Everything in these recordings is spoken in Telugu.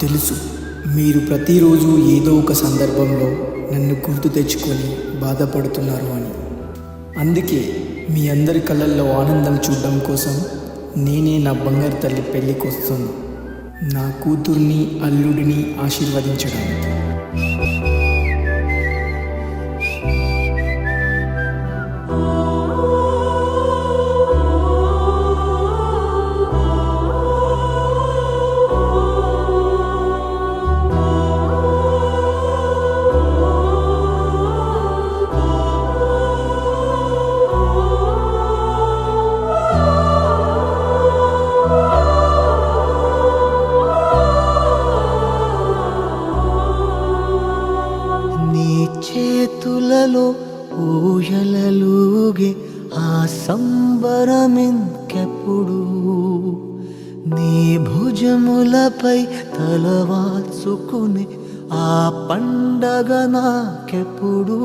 తెలుసు. మీరు ప్రతిరోజు ఏదో ఒక సందర్భంలో నన్ను గుర్తు తెచ్చుకొని బాధపడుతున్నారు అని. అందుకే మీ అందరి కళ్ళల్లో ఆనందం చూడడం కోసం నేనే నా బంగారు తల్లి పెళ్ళికి వస్తాను నా కూతుర్ని అల్లుడిని ఆశీర్వదించడానికి. చేతులలో ఊయలలుగే ఆ సంబరమింకెప్పుడు? నీ భుజములపై తలవాల్చుకుని ఆ పండగ నాకెప్పుడు?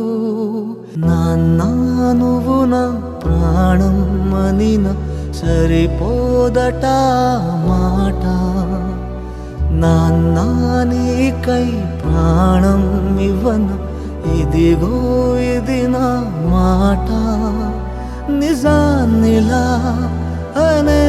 నాన్నా నువ్వు నా ప్రాణం అనిన సరిపోదట మాట? నాన్నా నీకై ప్రాణం ఇవ్వను ఇదిగో ఇది నా మాట. నిజాన్నిలా అనే